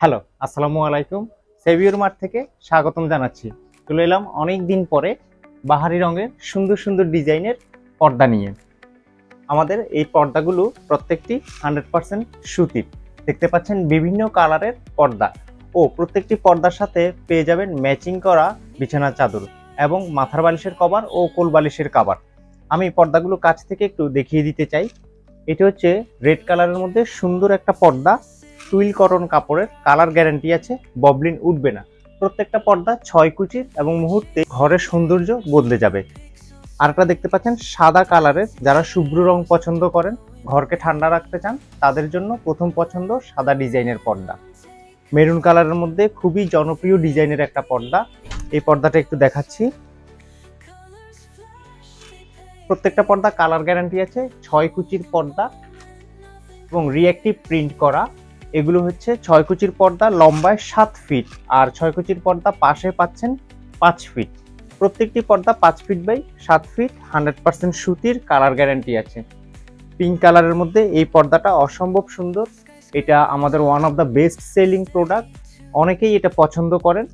Hello, আসসালামু আলাইকুম। Saviour মাঠ থেকে স্বাগতম জানাচ্ছি। চলে এলাম অনেক দিন পরে বাহারি রঙের সুন্দর সুন্দর ডিজাইনের পর্দা নিয়ে। আমাদের এই পর্দাগুলো প্রত্যেকটি হান্ড্রেড পার্সেন্ট সুতির। দেখতে পাচ্ছেন বিভিন্ন কালারের পর্দা। ও, প্রত্যেকটি পর্দার সাথে পেয়ে যাবেন ম্যাচিং করা বিছানার চাদর এবং মাথার বালিশের কভার ও কোল বালিশের কাভার। আমি পর্দাগুলো কাছ থেকে একটু দেখিয়ে দিতে চাই। এটি হচ্ছে রেড কালারের মধ্যে সুন্দর একটা পর্দা। টুইল কটন কাপড়ের কালার গ্যারান্টি আছে, ববলিন উঠবে না। প্রত্যেকটা পর্দা ছয় কুচির এবং মুহূর্তে ঘরের সৌন্দর্য বদলে যাবে। আরেকটা দেখতে পাচ্ছেন, সাদা কালারের যারা শুভ্র রং পছন্দ করেন, ঘরকে ঠান্ডা রাখতে চান, তাদের জন্য প্রথম পছন্দ সাদা ডিজাইনের পর্দা। মেরুন কালারের মধ্যে খুবই জনপ্রিয় ডিজাইনের একটা পর্দা। এই পর্দাটা একটু দেখাচ্ছি। প্রত্যেকটা পর্দা কালার গ্যারান্টি আছে, ছয় কুচির পর্দা এবং রিঅ্যাক্টিভ প্রিন্ট করা। এগুলো হচ্ছে ছয় কুচির পর্দা লম্বায় সাত ফিট আর ছয় কুচির পর্দা পাশে পাচ্ছেন পাঁচ ফিট প্রত্যেকটি পর্দা পাঁচ ফিট বাই সাত ফিট হান্ড্রেড পার্সেন্ট সুতির কালার গ্যারান্টি আছে। পিঙ্ক কালারের মধ্যে এই পর্দাটা অসম্ভব সুন্দর। এটা আমাদের one of the best selling product অনেকেই এটা পছন্দ করেন।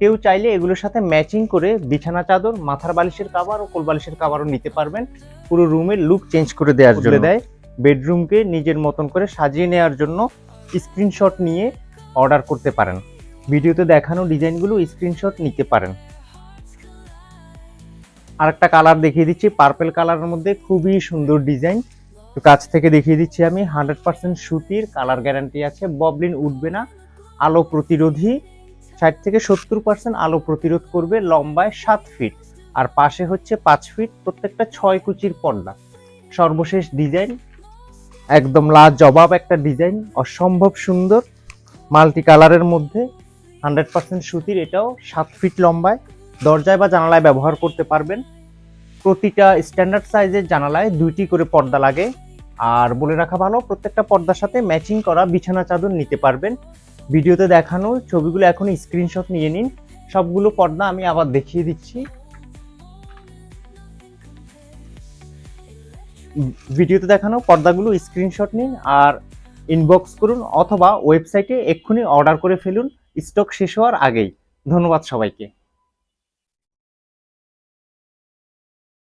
কেউ চাইলে এগুলোর সাথে ম্যাচিং করে বিছানা চাদর মাথার বালিশের কাভার ও কোল বালিশের কাভারও নিতে পারবেন। পুরো রুমের লুক চেঞ্জ করে দেওয়ার জন্য। দেয়। বেডরুমকে নিজের মতন করে সাজিয়ে নেওয়ার জন্য স্ক্রিনশট নিয়ে অর্ডার করতে পারেন। ভিডিওতে দেখানো ডিজাইনগুলো স্ক্রিনশট নিতে পারেন। আরেকটা কালার দেখিয়ে দিচ্ছি পার্পেল কালারের মধ্যে খুবই সুন্দর ডিজাইন তো কাছ থেকে দেখিয়ে দিচ্ছি আমি হান্ড্রেড পার্সেন্ট সুতির কালার গ্যারান্টি আছে, ববলিন উঠবে না, আলো প্রতিরোধী, ষাট থেকে সত্তর পার্সেন্ট আলো প্রতিরোধ করবে লম্বায় সাত ফিট আর পাশে হচ্ছে পাঁচ ফিট প্রত্যেকটা ছয় কুচির পর্দা। সর্বশেষ ডিজাইন একদম লা জবাব একটা ডিজাইন, অসম্ভব সুন্দর মাল্টি কালারের মধ্যে, হান্ড্রেড পার্সেন্ট সুতির, এটাও সাত ফিট লম্বায়, দরজায় বা জানালায় ব্যবহার করতে পারবেন। প্রতিটা স্ট্যান্ডার্ড সাইজের জানালায় দুইটি করে পর্দা লাগে। আর বলে রাখা ভালো, প্রত্যেকটা পর্দার সাথে ম্যাচিং করা বিছানা চাদর নিতে পারবেন। ভিডিওতে দেখানো ছবিগুলো এখন স্ক্রিনশট নিয়ে নিন। সবগুলো পর্দা আমি আবার দেখিয়ে দিচ্ছি। ভিডিওতে দেখানো পর্দাগুলো স্ক্রিনশট নিন আর ইনবক্স করুন অথবা ওয়েবসাইটে এক্ষুনি অর্ডার করে ফেলুন। স্টক শেষ হওয়ার আগেই। ধন্যবাদ সবাইকে।